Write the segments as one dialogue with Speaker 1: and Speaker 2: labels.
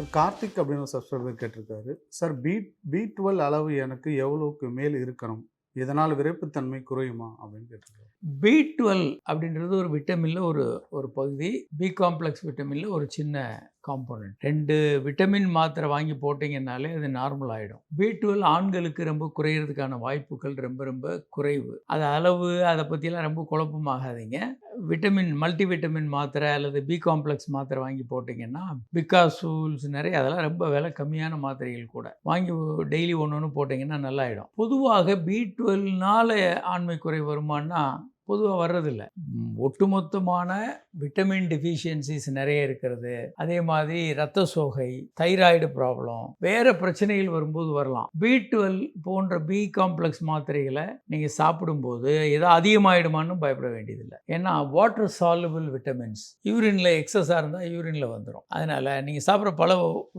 Speaker 1: Sir Karthik அப்படின்னு ஒரு subscriber கேட்டிருக்காரு. சார் பி பி டுவெல் அளவு எனக்கு எவ்வளோக்கு மேல் இருக்கணும்? இதனால் விரைப்புத்தன்மை குறையுமா? அப்படின்னு கேட்டிருக்காரு.
Speaker 2: பி டுவெல் அப்படின்றது ஒரு விட்டமினில் ஒரு ஒரு பகுதி பி காம்ப்ளெக்ஸ் விட்டமினில் ஒரு சின்ன காம்போனன்ட் ரெண்டு விட்டமின் மாத்திரை வாங்கி போட்டிங்கனாலே அது நார்மல் ஆகிடும் பி டுவெல் ஆண்களுக்கு ரொம்ப குறையிறதுக்கான வாய்ப்புகள் ரொம்ப ரொம்ப குறைவு. அது அளவு அதை பற்றிலாம் ரொம்ப குழப்பமாகாதீங்க. விட்டமின் மல்டி விட்டமின் மாத்திரை அல்லது பி காம்ப்ளெக்ஸ் மாத்திரை வாங்கி போட்டிங்கன்னா பிகாசூல்ஸ் நிறைய அதெல்லாம் ரொம்ப விலை கம்மியான மாத்திரைகள் கூட. வாங்கி டெய்லி ஒன்று ஒன்று போட்டிங்கன்னா நல்லாயிடும். பொதுவாக பி டுவெல்னால ஆண்மை குறை வருமானா பொதுவாக வர்றதில்ல. ஒட்டுமொத்தமான விட்டமின் டெஃபிஷியன்சிஸ் நிறைய இருக்கிறது. அதே மாதிரி ரத்த சோகை தைராய்டு ப்ராப்ளம் வேறு பிரச்சனைகள் வரும்போது வரலாம். பி டுவெல் போன்ற பி காம்ப்ளெக்ஸ் மாத்திரைகளை நீங்கள் சாப்பிடும்போது ஏதோ அதிகமாகிடுமான்னு பயப்பட வேண்டியதில்லை. ஏன்னா வாட்டர் சால்யுபிள் விட்டமின்ஸ் யூரினில் எக்ஸஸாக இருந்தால் யூரினில் வந்துடும் அதனால் நீங்கள் சாப்பிட்ற பல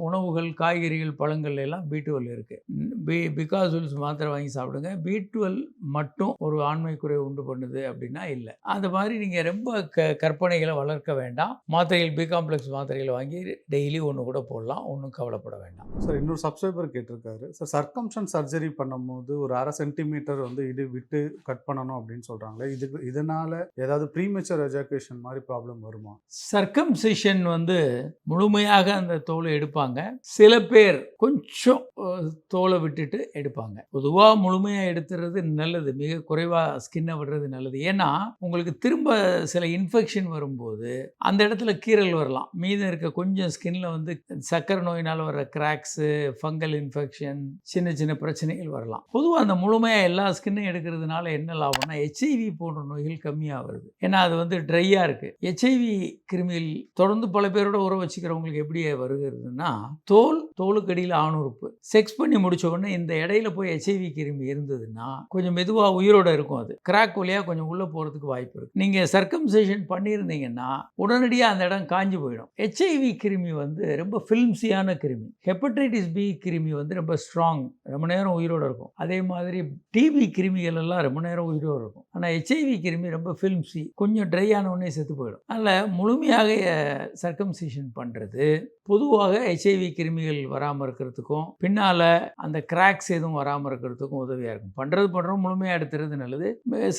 Speaker 2: உணவுகள் காய்கறிகள் பழங்கள் எல்லாம் பி டுவெல் இருக்குது பி பிகாசூல்ஸ் மாத்திரை வாங்கி சாப்பிடுங்க. பி டுவெல் மட்டும் ஒரு ஆண்மை குறை உண்டு பண்ணுது அப்படின்னா இல்லை. அந்த மாதிரி நீங்கள் ரொம்ப க கற்பனைகளை வளர்க்க வேண்டாம். மாத்திரைகள் பி காம்ப்ளெக்ஸ் மாத்திரைகளை வாங்கி டெய்லி ஒன்று கூட போடலாம். ஒன்றும் கவலைப்பட வேண்டாம்.
Speaker 1: சார் இன்னொரு சப்ஸ்கிரைபர் கேட்டிருக்காரு. சார் சர்க்கம்ஷன் சர்ஜரி பண்ணும்போது ஒரு அரை சென்டிமீட்டர் வந்து இது விட்டு கட் பண்ணணும் அப்படின்னு சொல்கிறாங்களே இதுக்கு இதனால் ஏதாவது ப்ரீமெச்சர் எஜாகேஷன் மாதிரி ப்ராப்ளம் வருமா?
Speaker 2: சர்க்கம்சிஷன் வந்து முழுமையாக அந்த தோலை எடுப்பாங்க. சில பேர் கொஞ்சம் தோலை விட்டுட்டு எடுப்பாங்க. பொதுவாக முழுமையாக எடுத்துறது நல்லது. மிக குறைவாக ஸ்கின்னை விடுறது நல்லது. ஏன்னா உங்களுக்கு திரும்ப சில இன்ஃபெக்ஷன் வரும்போது அந்த இடத்துல கீறல் வரலாம். மீதம் இருக்க கொஞ்சம் ஸ்கின்ல வந்து சக்கரை நோயினால் வர கிராக்ஸு ஃபங்கல் இன்ஃபெக்ஷன் சின்ன சின்ன பிரச்சனைகள் வரலாம். பொதுவாக அந்த முழுமையாக எல்லா ஸ்கின்னும் எடுக்கிறதுனால என்ன லாபம்னா ஹெச்ஐவி போன்ற நோய்கள் கம்மியாக வருது. ஏன்னா அது வந்து ட்ரையாக இருக்குது ஹெச்ஐவி கிருமியில் தொடர்ந்து பல பேரோட உறவு வச்சுக்கிறவங்களுக்கு எப்படி வருகிறதுனா தோல் தோலுக்கடியில் ஆணுறுப்பு. செக்ஸ் பண்ணி முடிச்ச உடனே இந்த இடையில போய் ஹெச்ஐவி கிருமி இருந்ததுன்னா கொஞ்சம் மெதுவாக உயிரோட இருக்கும் அது. கிராக் வழியாக கொஞ்சம் உள்ளே போகிறதுக்கு வாய்ப்பு இருக்குது நீங்கள் சர்க்கம்சேஷன் பண்ணியிருந்தீங்கன்னா உடனடியாக அந்த இடம் காஞ்சி போயிடும். ஹெச்ஐவி கிருமி வந்து ரொம்ப ஃபில்ம்ஸியான கிருமி. ஹெப்படைட்டிஸ் பி கிருமி வந்து ரொம்ப ஸ்ட்ராங் ரொம்ப நேரம் உயிரோட இருக்கும். அதே மாதிரி டிபி கிருமிகள் எல்லாம் ரொம்ப நேரம் உயிரோட இருக்கும். ஆனால் ஹெச்ஐவி கிருமி ரொம்ப ஃபில்ம்ஸி கொஞ்சம் ட்ரை ஆன உடனே செத்து போயிடும். அதில் முழுமையாக சர்க்கம்சேஷன் பண்ணுறது பொதுவாக ஹெச்ஐவி கிருமிகள் வராமல் இருக்கிறதுக்கும் பின்னால் அந்த கிராக்ஸ் எதுவும் வராமல் இருக்கிறதுக்கும் உதவியாக இருக்கும். பண்ணுறது பண்ணுறோம் முழுமையாக எடுத்துறது நல்லது.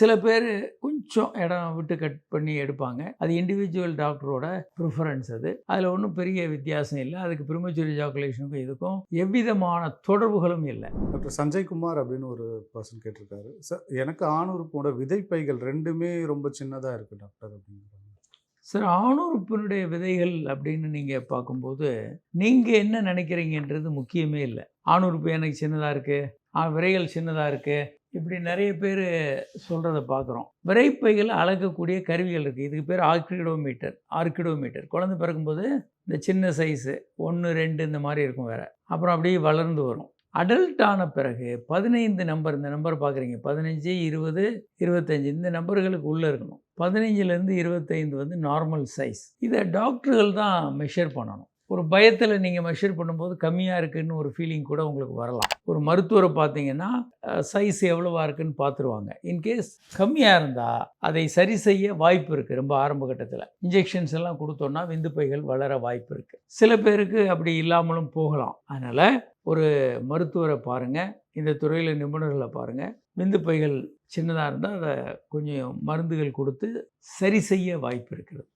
Speaker 2: சில பேர் கொஞ்சம் இடம் விட்டு கட் பண்ணி எடுப்பாங்க. அது இண்டிவிஜுவல் டாக்டரோட ப்ரிஃபரன்ஸ் அது. அதில் ஒன்றும் பெரிய வித்தியாசம் இல்லை. அதுக்கு ப்ரிமச்சுரி ஜாக்குலேஷனுக்கும் இதுக்கும் எவ்விதமான தொடர்புகளும் இல்லை.
Speaker 1: டாக்டர் சஞ்சய் குமார் அப்படின்னு ஒரு பர்சன் கேட்டிருக்காரு. சார் எனக்கு ஆணுறுப்போட விதைப்பைகள் ரெண்டுமே ரொம்ப சின்னதாக இருக்குது டாக்டர் அப்படிங்கிறாங்க
Speaker 2: சார் ஆணுறுப்பினுடைய விதைகள் அப்படின்னு நீங்கள் பார்க்கும்போது நீங்கள் என்ன நினைக்கிறீங்கன்றது முக்கியமே இல்லை. ஆணுறுப்பு எனக்கு சின்னதாக இருக்குது விரைகள் சின்னதாக இருக்குது இப்படி நிறைய பேர் சொல்கிறத பார்க்குறோம். விரைப்பைகள் அளக்கக்கூடிய கருவிகள் இருக்குது இதுக்கு பேர் ஆர்கிடோமீட்டர் ஆர்கிடோமீட்டர் குழந்தை பிறக்கும்போது இந்த சின்ன சைஸு ஒன்று ரெண்டு இந்த மாதிரி இருக்கும் வேறு. அப்புறம் அப்படியே வளர்ந்து வரும். அடல்ட் ஆன பிறகு பதினைந்து நம்பர் இந்த நம்பர் பார்க்குறீங்க. பதினஞ்சு இருபது இருபத்தஞ்சி இந்த நம்பர்களுக்கு உள்ளே இருக்கணும். பதினஞ்சுலேருந்து இருபத்தைந்து வந்து நார்மல் சைஸ் இதை டாக்டர்கள் தான் மெஷர் பண்ணணும். ஒரு பயத்தில் நீங்கள் மெஷர் பண்ணும்போது கம்மியாக இருக்குன்னு ஒரு ஃபீலிங் கூட உங்களுக்கு வரலாம். ஒரு மருத்துவரை பார்த்தீங்கன்னா சைஸ் எவ்வளவா இருக்குன்னு பார்த்துருவாங்க. இன்கேஸ் கம்மியாக இருந்தால் அதை சரி செய்ய வாய்ப்பு இருக்குது ரொம்ப ஆரம்ப கட்டத்தில். இன்ஜெக்ஷன்ஸ் எல்லாம் கொடுத்தோன்னா விந்துப்பைகள் வளர வாய்ப்பு இருக்குது சில பேருக்கு அப்படி இல்லாமலும் போகலாம். அதனால் ஒரு மருத்துவரை பாருங்கள் இந்த துறையில் நிபுணர்களை பாருங்கள் விந்துப்பைகள் சின்னதாக இருந்தால் அதை கொஞ்சம் மருந்துகள் கொடுத்து சரி செய்ய வாய்ப்பு இருக்கிறது.